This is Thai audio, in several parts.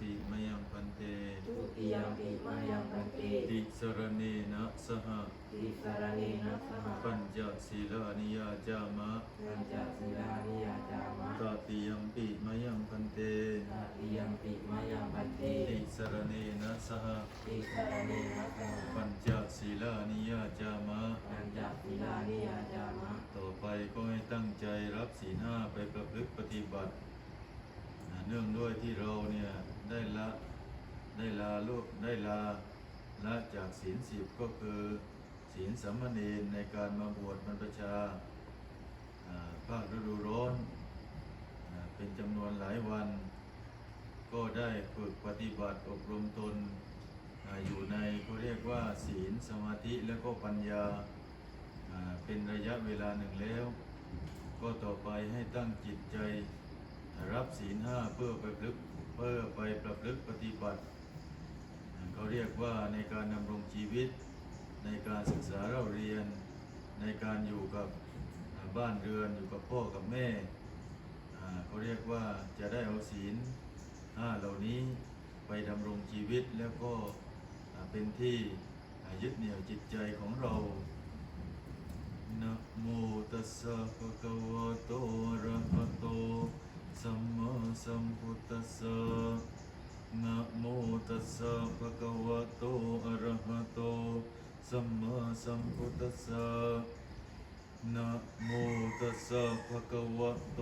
ปิมยังพันเตทุติยมปิมายังพันเตติสรเนนะสหติสารเนนะสหปัญจศีลานิยาจามะปัญจศีลานิยาจามะตติยมปิมยังพันเตตติยมปิมายังพันเตติสรเนนะสหติสารเนนะสหปัญจศีลานิยาจามะปัญจศีลานิยาจามะต่อไปก็ให้ตั้งใจรับศีลห้าไปประพฤติปฏิบัตินะ เนื่องด้วยที่เราเนี่ยได้ละได้ลาลูกได้ลาละจากศีลสิบก็คือศีลสัมมเนในการมาบวชบรรพชาภาคฤดูร้อนเป็นจำนวนหลายวัน ก็ได้ฝึกปฏิบัติอบรมตนออยู่ในเขาเรียกว่า ศีลสมาธิและก็ปัญญาเป็นระยะเวลาหนึ่งแล้ว ก็ต่อไปให้ตั้งจิตใจ รับศีลห้าเพื่อไปพลึกเพื่อไปประพฤติปฏิบัติเขาเรียกว่าในการดำรงชีวิต ในการศึกษาเราเรียน ในการอยู่กับบ้านเรือนอยู่กับพ่อกับแม่เขาเรียกว่าจะได้เอาศีลห้าเหล่านี้ไปดำรงชีวิตแล้วก็เป็นที่ยึดเหนี่ยวจิตใจของเรานะโมตัสสะภะคะวะโตอะระหะโต สัมมาสัมพุทธัสสะนะโมตัสสะภะคะวะโตอะระหะโต สัมมาสัมพุทธัสสะนะโมตัสสะภะคะวะโต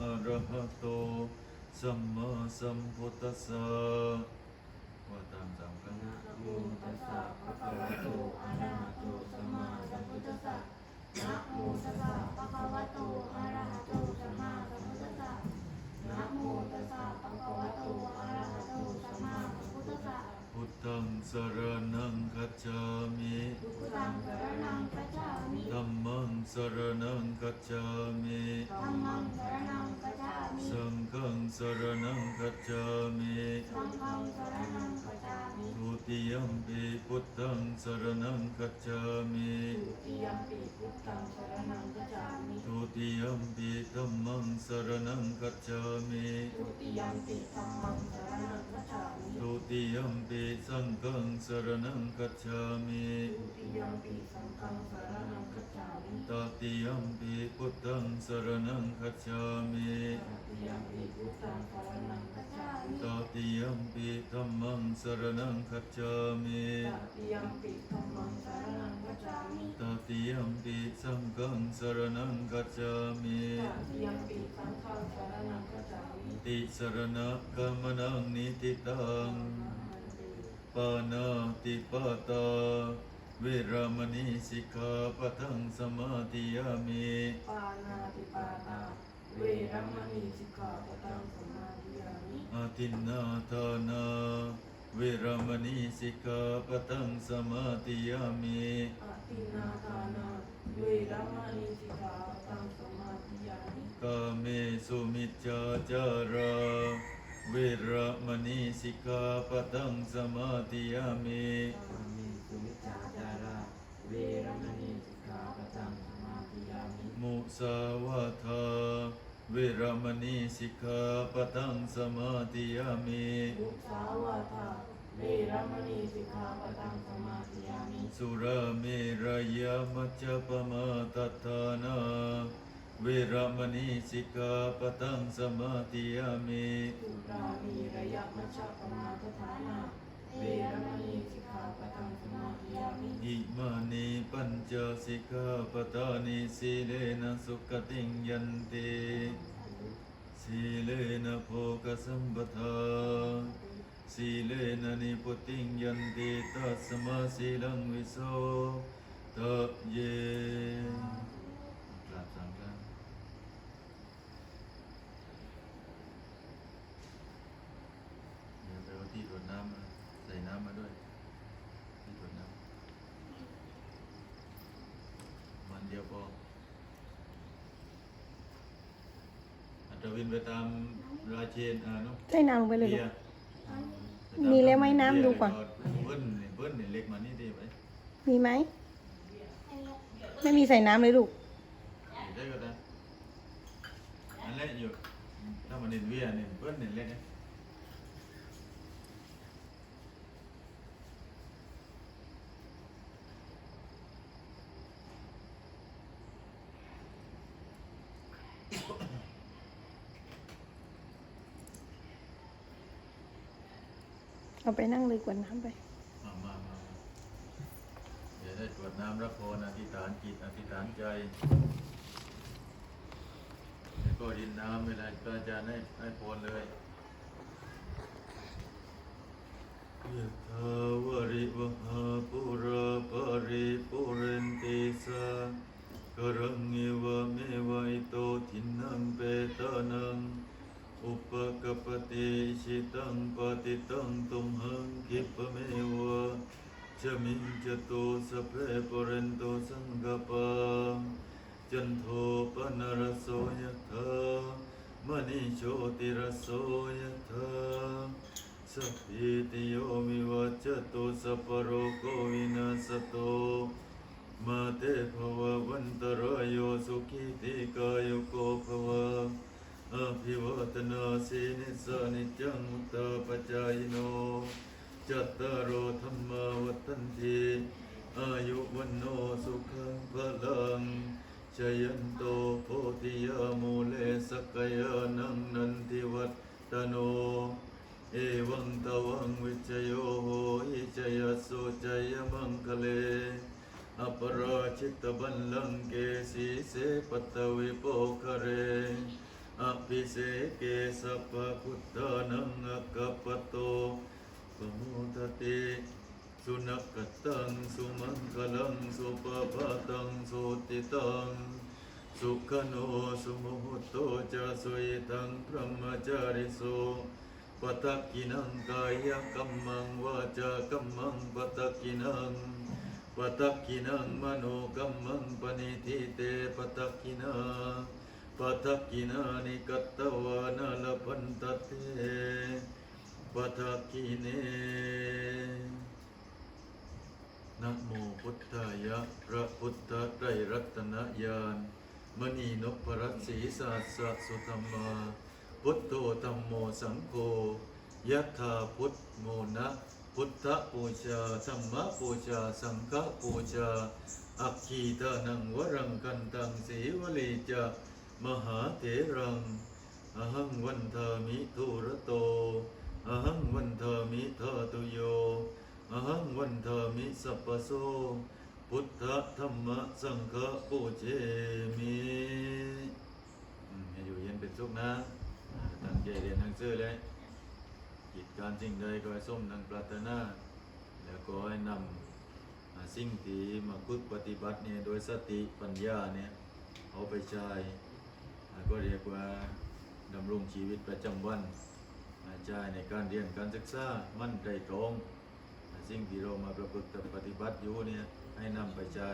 อะระหะโต สัมมาสัมพุทธัสสะว่าตามสามครั้งนะโมตัสสะภะคะวะโตอะ มังสรณังคัจฉามิธัมมังสรณังคั ติยมปิพุทธังสรณังคัจฉามิทุติยมปิพุทธังสรณังคัจฉามิทุติยมปิธัมมังสรณังคัจฉามิทุติยมปิธัมมังสรณังคัจฉามิทุติยมปิสังฆังสรณังคัจฉามิทุติยมปิสังฆังสรณังคัจฉามิตติยมปิพุทธังสรณังคัจฉามิตติยมปิพุทธังสรณังคัจฉามิตติยมปิธัมมังสรณังคัจฉามิตติยมปิธัมมังสรณังคัจฉามิตติยมปิสังฆังสรณังคัจฉามิตติยมปิสังฆังสรณังคัจฉามิติสรณะกรรมนังนิติตังปานาติปาตา เวรามณีสิกขาปะทังสมาธิยามิปานาติปาตาเวรมณีสิกขาปะทังสมาธิยามิอาทินนาทานาเวรามณีสิกขาปะทังสมาธิยามิอาตินาทานาเวรมณีสิกขาปะทังสมาธิยามิกาเมสุมิจจาจาราเวรามณีสิกขาปะทังสมาธิยามิกา มิสุมิจฉาจาราเวรมณีสิกขาปะทังสมาธิยามิมุสาวาทาเวรามณีสิกขาปะทังสมาธิยามิมุสาวาทาเวรมณีสิกขาปะทังสมาธิยามิสุราเมรยามัจจปมาทัฏฐานาเวรามณีสิกขาปะทังสมาธิยามิสุรามีระยะมัชฌปมาทฐานา เวรมณีสิกขาปะทังสมาธิยามิอิมานิปัญจสิกขาปทานิสีเลนะสุขติงยันติสีเลนะโภคสัมปทาสีเลนะนิพุติงยันติตัสมาสีลังวิโสทะเยกราบสามครั้งเดี๋ยวไปเอาที่ตรวน้ำ ใส่น้ำมาด้วยที่ตรวจน้ำมันเดียวพออัตวินไปตามราเชนอ่าเนาะใส่น้ำลงไปเลยเบีลูยก ร์มีแล้วไหมน้ำดูก่อน เบิ้ลนี่เบิ้ลนี่เล็กมานี่ดีไหมมีไหม ไม่มีใส่น้ำเลยลูก ได้ก็ได้อันเล็กอยู่ถ้ามันเห็นเวียนี่เบิ้ลนี่เล็กนะ เอาไปนั่งเลยกวดน้ำไปมามามาเดี๋ยวได้ตรวจน้ำรับพรอธิษฐานจิตอธิษฐานใจแล้วก็ดินน้ำเวลาก็จะให้ให้พรเลยยะถาวริวหาปุราปาริปุเรนติสากรังเอวเมวะอิโตทินังเปตานัง อุปกปปติชิตังปฏิตังตุมิปเมวะชมิงจตุสเพปเรนโตสังกปาจันโทปนรโสยถามณิโชติรโสยถาสัพพิติโยมิวัจจตุสัพโรโควินาสโตมาเตภวะวันตรายโยสุขิติกายุโกภวะอภิวัตนาสีนิสานิจังมุตตาปจายโน จัตตารโอธรรมวัฏันติอายุวันโนสุขังพลังชยันโตโพธิยามูเลสกยานังนันทิวัตตโน เอวังตวังวิจโยโหอิจยสุจยมังคะเลอปราชิตบัลลังเกสีเสปตวิโปคเรอภิเสเกสัพพุทธานังอกัปโต ปโมทติสุนักตังสุมังคลังสุปปะตังสุติตังสุขโนสุโมหโตจะสุยตังพระมจาริโสปตักกินังกายกัมมังวาจากัมมังปตักกินังปตักกินังมโนกัมมังปณิทิเตปตักกินาปตักกินานิกัตตวานาลพันตเต ปตักกิเนนะโมพุทธายะพระพุทธไตรรัตนญาณมณีนพรัตสีสาสะสุธรรมาพุทโธธรรมโมสังโฆยะถาพุทธโมนะพุทธปูชาธรรมปูชา สังฆปูชา อัคคีตานังวรังกันตังสีวลีจามหาเถรัง อหังวันทามิทุระโต อหังวันทามิทาตุโยอหังวันทามิสัพพโสพุทธธรรมสังฆปูเจมิอืมให้อยู่เย็นเป็นสุขนะตั้งใจเรียนหนังสือเลยกิจการสิ่งใดก็ให้สมดังปรารถนา แล้วก็ให้นำสิ่งที่มาฝึกปฏิบัติเนี่ยโดยสติปัญญาเนี่ยเอาไปใช้ก็เรียกว่าดำรงชีวิตประจำวัน ใจในการเรียนการศึกษามั่นใจตรง สิ่งที่เรามาประพฤติปฏิบัติอยู่เนี่ยให้นำไปใช้